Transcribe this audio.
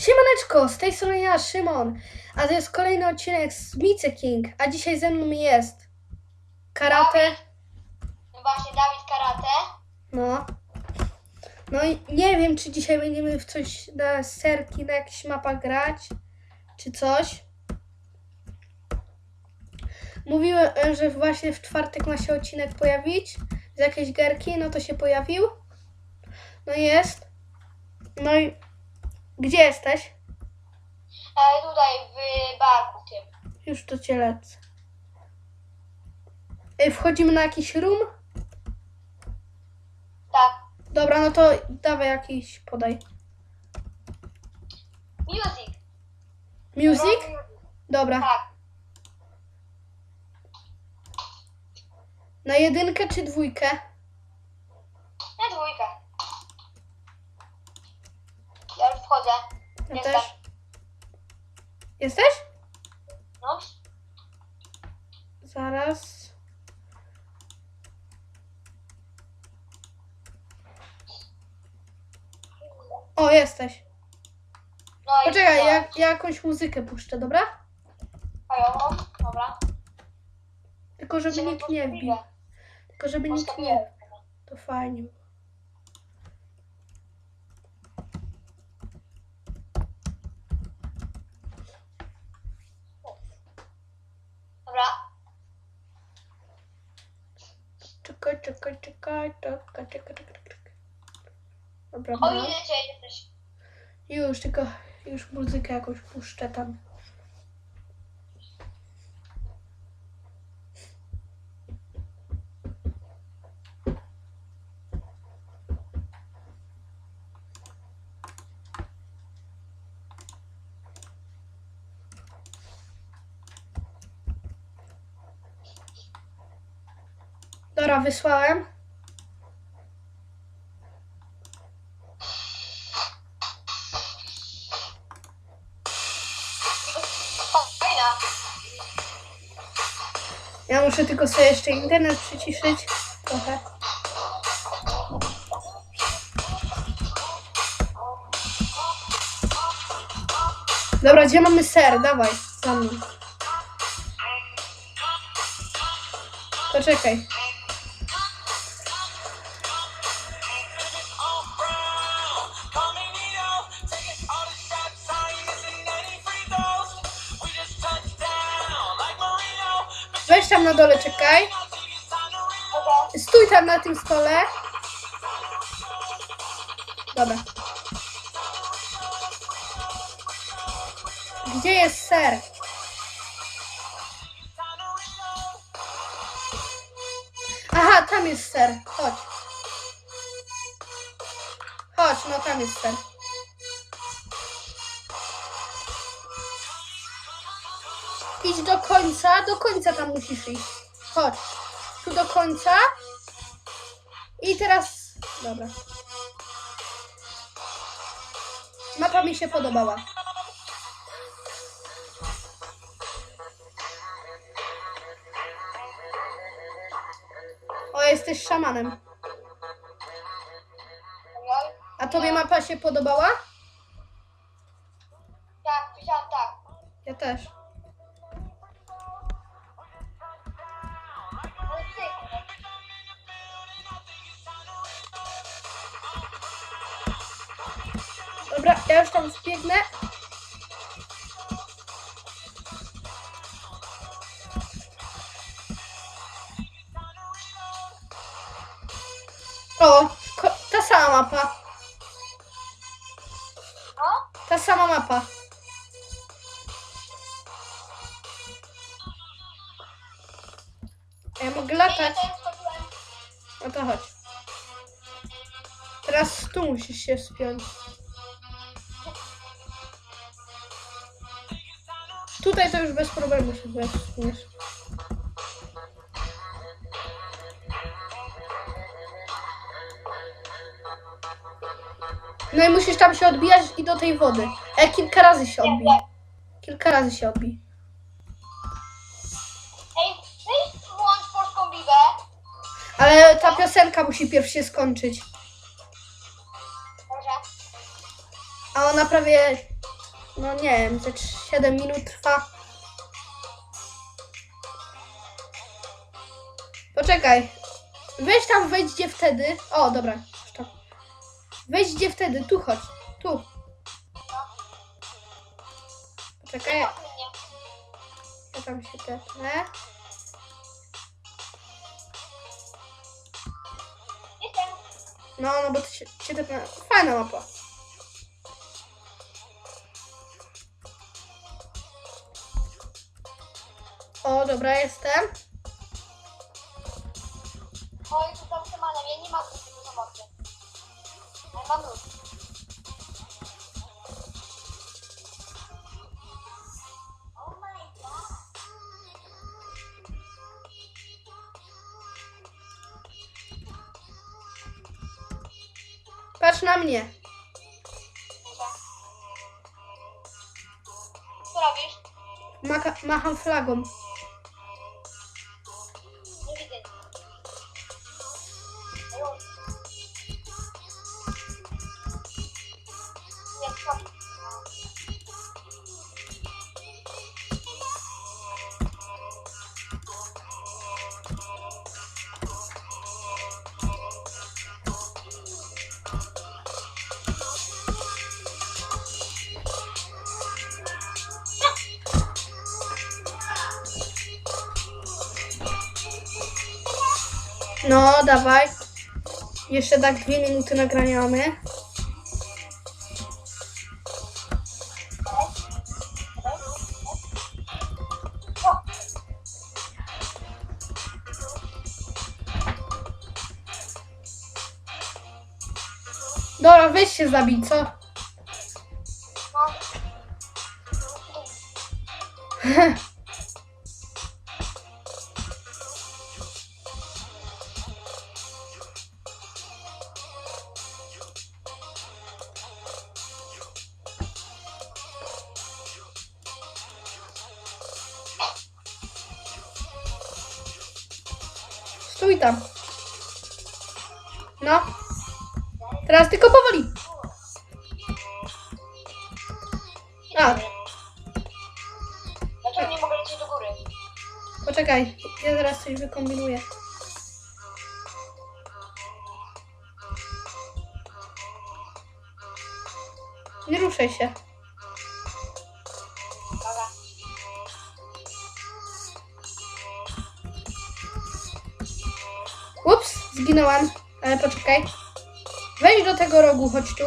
Siemaneczko, z tej strony ja, Szymon, a to jest kolejny odcinek z Mice King, a dzisiaj ze mną jest karate, No właśnie, Dawid Karate. no. No i nie wiem, czy dzisiaj będziemy w coś na serki, na jakichś mapach grać, czy coś. Mówiłem, że właśnie w czwartek ma się odcinek pojawić z jakiejś gierki, no to się pojawił. No jest. No i gdzie jesteś? E, tutaj w barku tym. Już do cię lecę. Ej, Wchodzimy na jakiś room? Tak. Dobra, no to dawaj jakiś, podaj. Music. Music? Dobra. Tak. Na jedynkę czy dwójkę? Na dwójkę. Ja już wchodzę. Ja Jestem. też. Jesteś? No. Zaraz. O, jesteś. No i Poczekaj, co? ja, ja jakąś muzykę puszczę, dobra? Fajową. Dobra. Tylko żeby Ciebie nikt nie wbił. Tylko żeby nikt nie. Postawiłem. To fajnie. Dobra. Czekaj, czekaj, czekaj, czekaj, czekaj, czekaj, czekaj. Dobra, O, widzę cię, jesteś. Już, tylko już muzykę jakąś puszczę tam. Dobra, wysłałem. Ja muszę tylko sobie jeszcze internet przyciszyć trochę. Dobra, gdzie mamy ser? Dawaj, za mną. To Weź tam na dole, czekaj. Stój tam na tym stole. Dobra. Gdzie jest ser? Aha, tam jest ser. Chodź. Chodź, no tam jest ser. Idź do końca, do końca tam musisz iść. Chodź. Tu do końca. I teraz. Dobra. Mapa mi się podobała. O, jesteś szamanem. A tobie mapa się podobała? Tak, pisałam tak. Ja też. Dobra, ja już tam zbiegnę. O, ta sama mapa. No? Ta sama mapa. Ja mogę latać. No to chodź. Teraz tu musisz się wspiąć. Tutaj to już bez problemu się wespniesz. No i musisz tam się odbijać i do tej wody. E, kilka razy się odbij. Kilka razy się odbij. Ej, weź włącz polską bibę. Ale ta piosenka musi pierw się skończyć. A ona prawie no nie wiem, ze 7 minut trwa. Poczekaj. Weź tam, wejdź gdzie wtedy. O, dobra. już tam. Wejdź gdzie wtedy, tu chodź. Tu. Poczekaj, ja tam się tepnę. No, no bo to się, się tepnę. Fajna mapa. Dobra, jestem. Oj, tu ja nie mam samochodu. Ale mam nóż. Patrz na mnie. Co robisz? Maka, macham flagą. No, dawaj. Jeszcze tak dwie minuty nagrania mamy. Dobra, weź się zabij, co? no. No. Teraz tylko powoli. A, Dlaczego nie mogę lecieć do góry? poczekaj. Ja zaraz coś wykombinuję. Nie ruszaj się. Ups, zginąłem. Ale poczekaj. Wejdź do tego rogu, chodź tu.